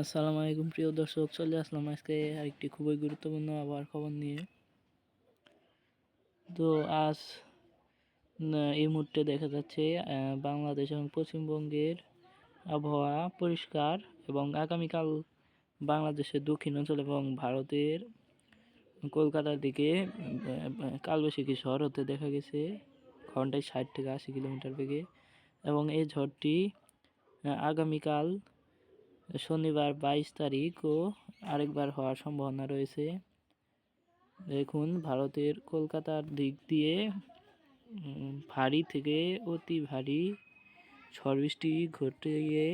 আসসালামু আলাইকুম, প্রিয় দর্শক, চলে আসলাম আজকে আরেকটি খুবই গুরুত্বপূর্ণ আবহাওয়ার খবর নিয়ে। তো আজ এই মুহূর্তে দেখা যাচ্ছে বাংলাদেশ এবং পশ্চিমবঙ্গের আবহাওয়া পরিষ্কার এবং আগামীকাল বাংলাদেশের দক্ষিণ অঞ্চল এবং ভারতের কলকাতার দিকে কালবৈশাখী ঝড় হতে দেখা গেছে, ঘন্টায় ষাট থেকে আশি কিলোমিটার বেগে। এবং এই ঝড়টি আগামীকাল শনিবার বাইশ তারিখও আরেকবার হওয়ার সম্ভাবনা রয়েছে। দেখুন, ভারতের কলকাতার দিক দিয়ে ভারী থেকে অতি ভারী ঝড় বৃষ্টি ঘটে গিয়ে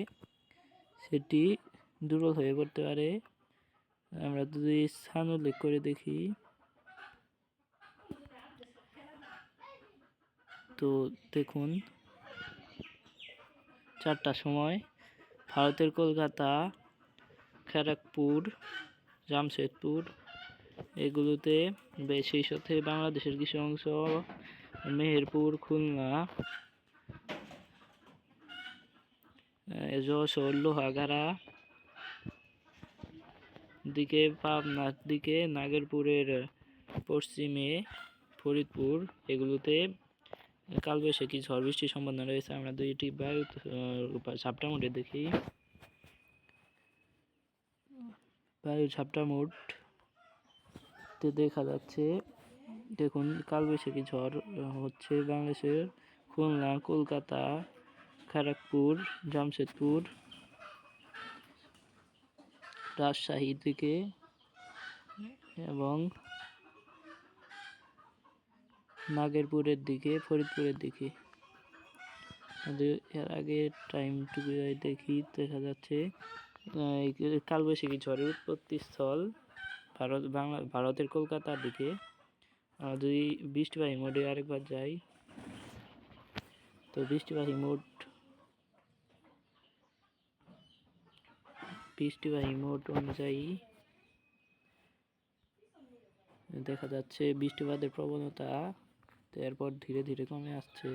সেটি দুর্বল হয়ে পড়তে পারে। আমরা যদি স্থান উল্লেখ করে দেখি, তো দেখুন, চারটার সময় ভারতের কলকাতা, খড়গপুর, জামশেদপুর, এগুলোতে বে- সেই সাথে বাংলাদেশের কিছু অংশ, মেহেরপুর, খুলনা যশোর, লোহাগাড়া, দিকে পাবনার দিকে নাগেরপুরের পশ্চিমে ফরিদপুর, এগুলোতে কালবৈশাখী ঝড় বৃষ্টির সম্ভাবনা রয়েছে, আমরা দুইটি বায়ু ঝাপটা মোটে দেখি। বায়ু ঝাপটা মোট দেখা যাচ্ছে। দেখুন কালবৈশাখী ঝড় হচ্ছে বাংলাদেশের খুলনা, কলকাতা খড়গপুর জামশেদপুর রাজশাহীর দিকে এবং নাগেরপুরের দিকে, ফরিদপুরের দিকে। এর আগে টাইমটুকু দেখি দেখা যাচ্ছে কালবৈশাখী ঝড়ের উৎপত্তি স্থল ভারত, বাংলা, ভারতের কলকাতার দিকে। যদি বৃষ্টিবাহী মোডে আরেকবার যাই। তো বৃষ্টিবাহী মোড বৃষ্টিবাহী মোড অনুযায়ী দেখা যাচ্ছে বৃষ্টিপাতের প্রবণতা তো এরপর ধীরে ধীরে কমে আসছে।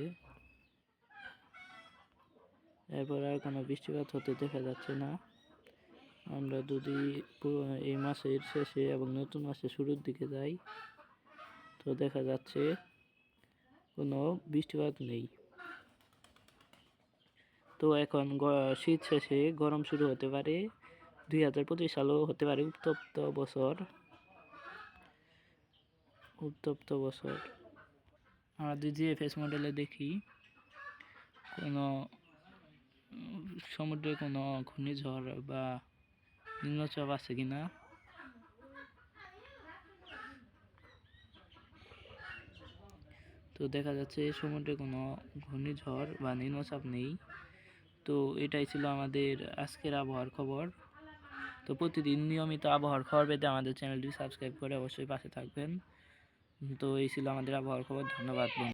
এরপর আর কোনো বৃষ্টিপাত হতে দেখা যাচ্ছে না। আমরা যদি এই মাসের শেষে এবং নতুন মাসের শুরুর দিকে যাই, তো দেখা যাচ্ছে কোনো বৃষ্টিপাত নেই। তো এখন শীত শেষে গরম শুরু হতে পারে। দুই হাজার পঁচিশ সালও হতে পারে উত্তপ্ত বছর। উত্তপ্ত বছর। আমরা যদি জিএফএস মডেলে দেখি, কোনো, সমুদ্রে কোনো ঘূর্ণিঝড় বা নিম্নচাপ আছে কিনা? তো দেখা যাচ্ছে সমুদ্রে কোনো ঘূর্ণিঝড় বা নিম্নচাপ নেই। তো এটাই ছিল আমাদের আজকের আবহাওয়ার খবর। তো প্রতিদিন নিয়মিত আবহাওয়ার খবর পেতে আমাদের চ্যানেলটি সাবস্ক্রাইব করে অবশ্যই পাশে থাকবেন। তো এই ছিল আমাদের আবহাওয়ার খবর ধন্যবাদ।